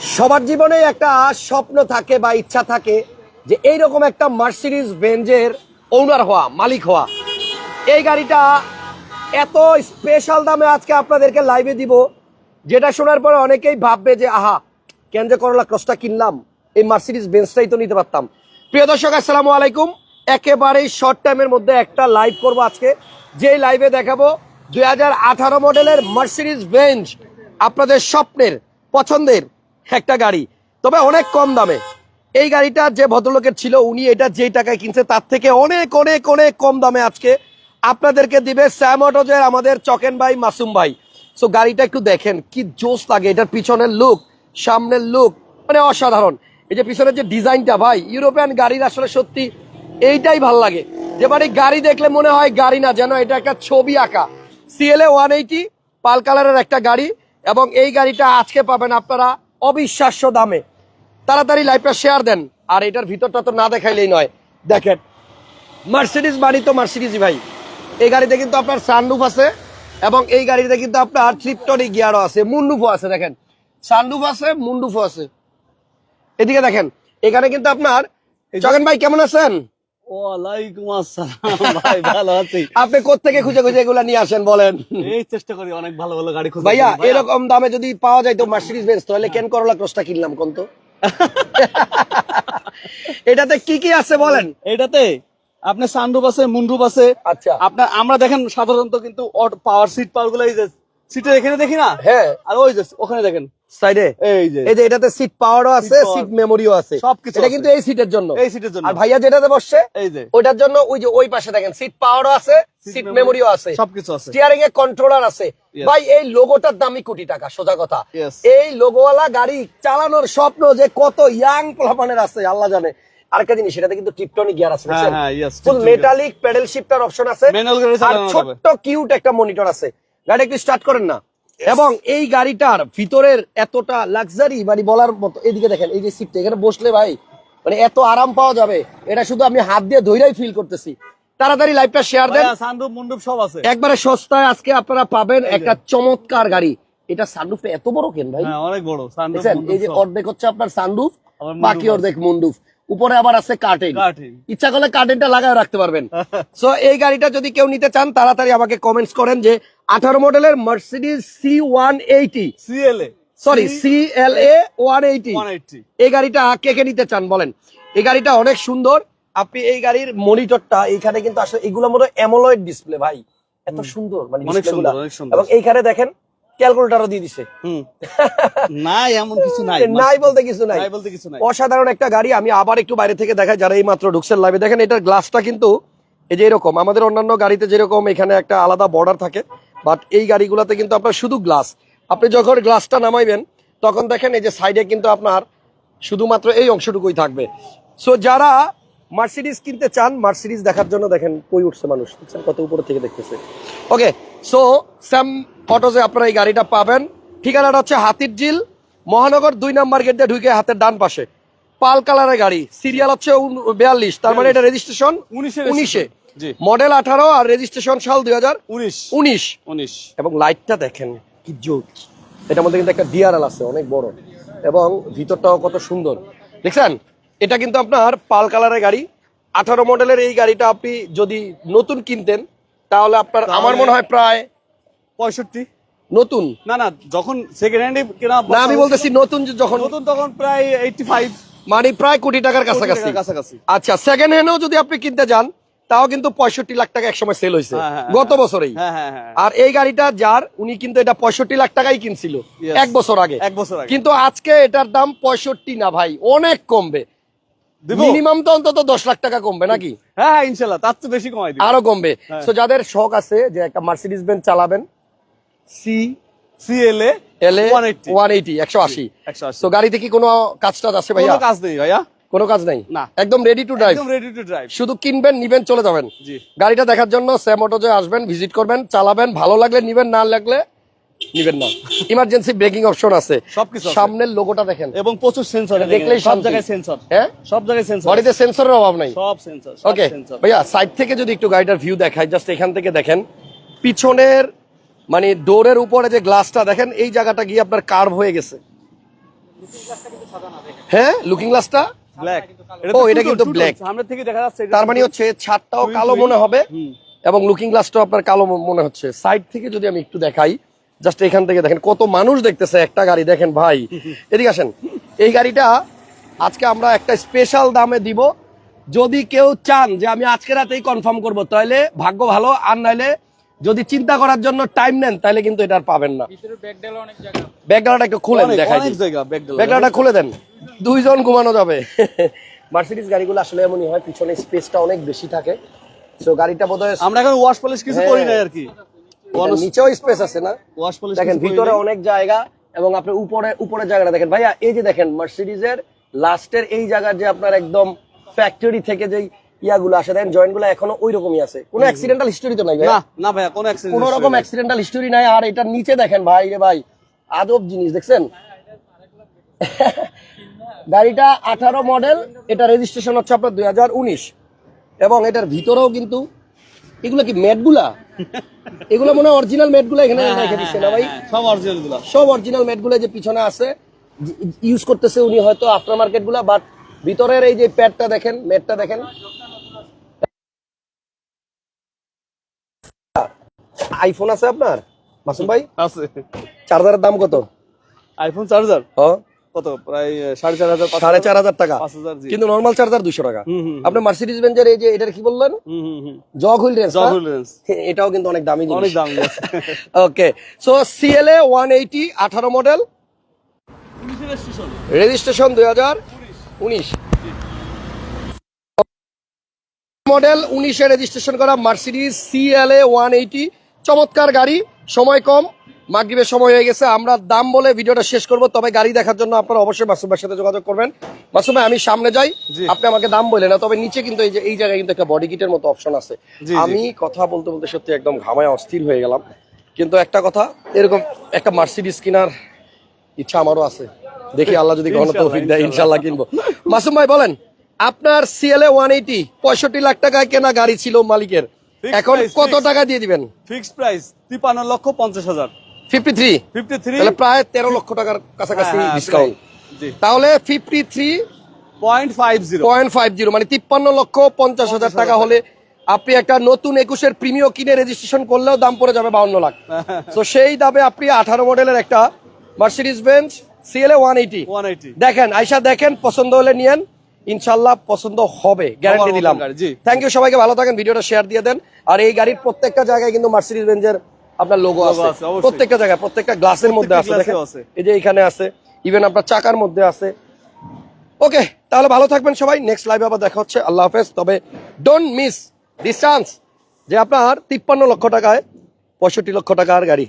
সবার জীবনে একটা স্বপ্ন থাকে বা ইচ্ছা থাকে যে এইরকম একটা মার্সিডিজ বেঞ্জের ওনার হওয়া, মালিক হওয়া। এই গাড়িটা এত স্পেশাল দামে আজকে আপনাদেরকে লাইভে দিব, যেটা শোনার পরে অনেকেই ভাববে যে, আহা, কেন যে করলা ক্রসটা কিনলাম? এই মার্সিডিজ বেঞ্চটাই তো নিতে পারতাম। প্রিয় দর্শক, আসসালামু আলাইকুম। একেবারেই শর্ট টাইমের মধ্যে একটা লাইভ করব আজকে। যেই লাইভে দেখাবো দু হাজার আঠারো মডেলের মার্সিডিজ বেঞ্চ আপনাদের স্বপ্নের, পছন্দের একটা গাড়ি। তবে অনেক কম দামে। এই গাড়িটা যে ভদ্রলোকের ছিল, উনি এটা যেই টাকায় কিনছে, তার থেকে অনেক অনেক অনেক কম দামে আজকে। আপনাদেরকে দিবে স্যাম অটোজের আমাদের চকেন ভাই, মাসুম ভাই। সো গাড়িটা একটু দেখেন, কি জোস লাগে। এটার পিছনের লুক সামনের লুক মানে অসাধারণ। এই যে পিছনের যে ডিজাইনটা ভাই, ইউরোপিয়ান গাড়ির আসলে সত্যি এইটাই ভালো লাগে। যে মানে গাড়ি দেখলে মনে হয় গাড়ি না, যেন এটা একটা ছবি আঁকা। সিএলএ ওয়ান এইটি পাল কালারের একটা গাড়ি, এবং এই গাড়িটা আজকে পাবেন আপনারা অবিশ্বাস্য দামে। তাড়াতাড়ি লাইভটা শেয়ার দেন। আর এটার ভিতরটা তো না দেখাইলেই নয়। দেখেন মার্সিডিজ বাড়ি তো মার্সিডিজই ভাই। এই গাড়িতে কিন্তু আপনার সানরুফ আছে এবং এই গাড়িতে কিন্তু আপনার ট্রিপটনিক গিয়ারও আছে। মুন্ডুফও আছে দেখেন। সানরুফ আছে মুন্ডুফও আছে। এদিকে দেখেন এখানে কিন্তু আপনার জগন ভাই কেমন আছেন? ওয়ালাইকুম আসসালাম ভাই ভালো আছি। আপনি কোত্থেকে খুঁজে খুঁজে এগুলা নিয়ে আসেন বলেন? এই চেষ্টা করি অনেক ভালো ভালো গাড়ি খুঁজে ভাইয়া এরকম দামে যদি পাওয়া যায় তো মার্সিডিজ বেঞ্চ তাহলে কেন করলা ক্রসটা কিনলাম কোন তো? এটাতে কি কি আছে বলেন? এটাতে আপনার সানরুফ আছে মুন্ডুপ আছে। আচ্ছা। আপনার আমরা দেখেন সাধারণত কিন্তু পাওয়ার সিট পাওয়ারগুলো সিটের এখানে দেখি না? হ্যাঁ। আর ওই যে ওখানে দেখেন। সাইডে এই যে। এটাতে সিট পাওয়ারও আছে সিট মেমোরিও আছে। সবকিছু এটা কিন্তু এই সিটের জন্য। এই সিটের জন্য। আর ভাইয়া যেটাতে বসছে এই যে। ওইটার জন্য ওই যে ওই পাশে দেখেন সিট পাওয়ারও আছে সিট মেমোরিও আছে। সবকিছু আছে। স্টিয়ারিং এ কন্ট্রোলার আছে। ভাই এই লোগোটার দামই কোটি টাকা সোজা কথা। এই লোগোওয়ালা গাড়ি চালানোর স্বপ্ন যে কত ইয়াং প্লাবানের আছে আল্লাহ জানে। আরেকটা জিনিস সেটাতে কিন্তু টিপটনিক গিয়ার আছে full metallic paddle shifter option আছে। আর ছোট্ট কিউট একটা মনিটর আছে। গাড়ি একটু স্টার্ট করেন না। এবং এই গাড়িটার ভিতরের এতটা লাক্সারি মানে বলার মতো এদিকে দেখেন এই যে সিটটা এখানে বসলে ভাই মানে এত আরাম পাওয়া যাবে এটা শুধু আমি হাত দিয়ে ধৈরাই ফিল করতেছি। তাড়াতাড়ি লাইভটা শেয়ার দেন। সানরুফ মুন্ডুপ সব আছে। একবারে সস্তায় আজকে আপনারা পাবেন একটা চমৎকার গাড়ি। এটা সানরুফটা এত বড় কেন ভাই? হ্যাঁ অনেক বড় এই যে অর্ধেক হচ্ছে আপনার সানরুফ বাকি অর্ধেক মুন্ডুফ উপরে আবার আছে কার্টেন। ইচ্ছা করলে কার্টেনটা লাগায় রাখতে পারবেন। সো এই গাড়িটা যদি কেউ নিতে চান তাড়াতাড়ি আমাকে কমেন্টস করেন যে আঠারো মডেলের Mercedes C one eighty CLA sorry C L A one eighty এই গাড়িটা কে কে নিতে চান বলেন? এই গাড়িটা অনেক সুন্দর। আপনি এই গাড়ির মনিটরটা এইখানে কিন্তু আসলে এগুলোর মধ্যে অ্যামোলয়েড ডিসপ্লে ভাই। এত সুন্দর মানে। এবং এইখানে দেখেন ক্যালকুলেটারও দিয়ে দিছে। নাই এমন কিছু নাই। নাই বলতে কিছু নাই। নাই বলতে কিছু নাই। অসাধারণ একটা গাড়ি আমি আবার একটু বাইরে থেকে দেখাই যারা এই মাত্র ঢুকছেন লাইভে দেখেন এটার গ্লাসটা কিন্তু এই যে এরকম আমাদের অন্যান্য গাড়িতে যেরকম এখানে একটা আলাদা বর্ডার থাকে বাট এই গাড়িগুলোতে কিন্তু আপনার শুধু গ্লাস আপনি যখন গ্লাসটা নামাইবেন তখন দেখেন এই যে সাইডে কিন্তু আপনার শুধুমাত্র এই অংশটুকুই থাকবে। সো যারা মার্সিডিজ কিনতে চান মার্সিডিজ দেখার জন্য দেখেন কই উঠছে মানুষ কত উপরে থেকে দেখতেছে। ওকে সো স্যাম অটোজে আপনারা এই গাড়িটা পাবেন ঠিকানাটা হচ্ছে হাতির ঝিল মহানগর দুই নাম্বার গেট দিয়ে ঢুকে হাতের ডান পাশে। পাল কালারের গাড়ি সিরিয়াল হচ্ছে বিয়াল্লিশ তার মানে এটা রেজিস্ট্রেশন উনিশে মডেল আঠারো আর রেজিস্ট্রেশন সাল দুই হাজার উনিশ। উনিশ। উনিশ। এবং লাইটটা দেখেন কি জোট এটার মধ্যে কিন্তু একটা ডিআরএল আছে অনেক বড়। এবং ভিতরটাও কত সুন্দর। দেখছেন? এটা কিন্তু আপনার পাল কালারের গাড়ি। আঠারো মডেলের এই গাড়িটা আপনি যদি নতুন কিনতেন তাহলে আপনার আমার মনে হয় প্রায় পঁয়ষট্টি। নতুন। না না যখন সেকেন্ড হ্যান্ডে কেনা না আমি বলতেছি নতুন যখন নতুন তখন প্রায় এইটটি ফাইভ মানে প্রায় কোটি টাকার কাছাকাছি। কাছাকাছি। আচ্ছা সেকেন্ড হ্যান্ডও যদি আপনি কিনতে যান তাও কিন্তু পঁয়ষট্টি লাখ টাকা একসময় সেল হয়েছে হ্যাঁ, হ্যাঁ, গত বছরেই। হ্যাঁ হ্যাঁ আর এই গাড়িটা যার উনি কিন্তু এটা পঁয়ষট্টি লাখ টাকাই কিনছিল এক বছর আগে। এক বছর কিন্তু আজকে এটার দাম পঁয়ষট্টি না ভাই অনেক কমবে। মিনিমাম তো অন্তত দশ লাখ টাকা কমবে নাকি? হ্যাঁ ইনশাল্লাহ তার তো বেশি কমাই আরও কমবে। তো যাদের শখ আছে যে একটা মার্সিডিজ বেঞ্চ চালাবেন C CLA L A one eighty একশো আশি। তো গাড়িতে কি কোনো কাজ টাজ আছে ভাইয়া? কাজ নেই ভাইয়া। কোনো কাজ নাই? একদম ready to drive ready to drive শুধু কিনবেন নিবেন চলে যাবেন? গাড়িটা দেখার জন্য আসবেন ভিজিট করবেন চালাবেন ভালো লাগলে নিবেন না লাগলে নিবেন না। ইমার্জেন্সি ব্রেকিং অপশন আছে। সবকিছু সামনের লোগোটা দেখেন। এবং প্রচুর সেন্সর সব জায়গায় সেন্সর হ্যাঁ? সব জায়গায় সেন্সর বডিতে সেন্সরের অভাব নাই। সব সেন্সর ওকে ভাইয়া সাইড থেকে যদি একটু গাড়িটার ভিউ দেখাই জাস্ট এখান থেকে দেখেন। পিছনের মানে ডোরের উপরে যে গ্লাসটা দেখেন এই জায়গাটা গিয়ে আপনার কার্ভ হয়ে গেছে। হ্যাঁ? লুকিং গ্লাসটা ব্ল্যাক ও, এটা কিন্তু black। সামনে থেকে দেখা যাচ্ছে তার মানে হচ্ছে ছাদটাও কালো মনে হবে। এবং লুকিং গ্লাসটাও আপনার কালো মনে হচ্ছে। সাইড থেকে যদি আমি একটু দেখাই জাস্ট এখান থেকে দেখেন কত মানুষ দেখতেছে একটা গাড়ি। দেখেন ভাই এদিকে আসেন। এই গাড়িটা আজকে আমরা একটা স্পেশাল দামে দিব। যদি কেউ চান যে আমি আজকে রাতেই কনফার্ম করব তাহলে ভাগ্য ভালো। আর নাইলে যদি চিন্তা করার জন্য টাইম নেন তাহলে কিন্তু এটা আর পাবেন না। ব্যাকগ্রাউন্ড একটু খুলেন অনেক দেখাই অনেক দিই। জায়গা ব্যাক ব্যাকগ্রাউন্ডটা খুলে দেন। দুইজন ঘুমানো যাবে। মার্সিডিজ গাড়িগুলো আসলে এমনই হয় পিছনে স্পেসটা অনেক বেশি থাকে। সো গাড়িটা বোধহয় আমরা এখন ওয়াশ পলিশ কিছু হ্যাঁ। করি নাই আর কি। নিচেও স্পেস আছে না? দেখেন ভিতরে অনেক জায়গা এবং আপনি উপরে উপরের জায়গাটা দেখেন। ভাইয়া এই যে দেখেন মার্সিডিজের লাস্টের এই জায়গার যে আপনার একদম ফ্যাক্টরি থেকে যে ইয়াগুলো আসে দেন জয়েন্টগুলো এখনও ওই রকমই আছে। কোনো অ্যাক্সিডেন্টাল হিস্টোরি তো নাই ভাই না ভাইয়া কোনো রকম অ্যাক্সিডেন্টাল হিস্টোরি নাই। আর এটার নিচে দেখেন ভাই রে ভাই আজব জিনিস দেখছেন? গাড়িটা আঠারো মডেল এটা রেজিস্ট্রেশন হচ্ছে আপনার দুই হাজার উনিশ। এবং এটার ভিতরেও কিন্তু এগুলো কি ম্যাটগুলা এগুলো মনে হয় অরিজিনাল ম্যাটগুলো এখানে রেখে দিচ্ছে না ভাই? সব অরিজিনালগুলা। সব অরিজিনাল ম্যাটগুলো যে পিছনে আছে ইউজ করতেছে উনি হয়তো আফটার মার্কেটগুলা বাট ভিতরের এই যে প্যাডটা দেখেন ম্যাটটা দেখেন। আইফোন আছে আপনার? মাসুম ভাই? আছে। চার্জারের দাম কত? আইফোন চার্জার হ্যাঁ কত? প্রায় সাড়ে চার হাজার সাড়ে চার হাজার টাকা। পাঁচ হাজার জি। কিন্তু নর্মাল চার্জার দুশো টাকা। হুম, হুম, আপনি মার্সিডিজ বেঞ্জের এই যে এটার কি বললেন? হুম হুম হুম। জগ হুইল রেঞ্জ এটাও কিন্তু অনেক দামি অনেক জিনিস। Okay so C L A one eighty আঠারো মডেল রেজিস্ট্রেশন দুই হাজার উনিশ। মডেল উনিশে রেজিস্ট্রেশন করা মার্সিডিজ সিএলএ ওয়ান এইটি চমৎকার গাড়ি সময় কম। মাগরিবের সময় হয়ে গেছে আমরা দাম বলে ভিডিওটা শেষ করব তবে গাড়ি দেখার জন্য আপনারা অবশ্যই মাসুম ভাইয়ের সাথে যোগাযোগ করবেন। মাসুম ভাই আমি সামনে যাই আপনি আমাকে দাম বললেন না তবে নিচে কিন্তু এই যে এই জায়গায় কিন্তু একটা বডি কিটের মতো অপশন আছে। আমি কথা বলতে বলতে সত্যি একদম ঘামায় অস্থির হয়ে গেলাম। কিন্তু একটা কথা এরকম একটা মার্সিডিজ কেনার ইচ্ছা আমারও আছে। দেখি আল্লাহ যদি ইনশাআল্লাহ, তৌফিক দেয় ইনশাআল্লাহ। ইনশাল্লাহ কিনবো। মাসুম ভাই বলেন আপনার সিএলএ ওয়ান এইটি পঁয়ষট্টি লাখ টাকায় কেনা গাড়ি ছিল মালিকের। এখন কত টাকা দিয়ে দিবেন? ফিক্সড প্রাইস তিপ্পান্ন লক্ষ পঞ্চাশ হাজার। ফিফটি থ্রি ফিফটি থ্রি তাহলে প্রায় তেরো লক্ষ টাকার কাছাকাছি ডিসকাউন্ট তাহলে fifty three point five zero. Point five zero মানে তিপ্পান্ন লক্ষ পঞ্চাশ হাজার টাকা হলে আপনি একটা নতুন একুশের প্রিমিয় কিনে রেজিস্ট্রেশন করলেও দাম পড়ে যাবে বাউন্ন লাখ। তো সেই দামে আপনি আঠারো মডেলের একটা Mercedes Benz CLA one eighty দেখেন আয়সা দেখেন পছন্দ হলে নিয়েন। ইনশাল্লাহ পছন্দ হবে গ্যারান্টি দিলাম। থ্যাংক ইউ সবাইকে ভালো থাকেন ভিডিওটা শেয়ার দিয়ে দেন। আর এই গাড়ির প্রত্যেকটা জায়গায় কিন্তু মার্সিডিস বেঞ্জের আপনার লোগো আছে। প্রত্যেকটা জায়গায় প্রত্যেকটা গ্লাসের মধ্যে আছে দেখেন। এই যে এখানে আছে ইভেন আপনার চাকার মধ্যে আছে। ওকে তাহলে ভালো থাকবেন সবাই। নেক্সট লাইভে আবার দেখা হচ্ছে। আল্লাহ হাফেজ। তবে ডোন্ট মিস দিস চান্স যে আপনার তিপ্পান্ন লক্ষ টাকায় পঁয়ষট্টি লক্ষ টাকার গাড়ি।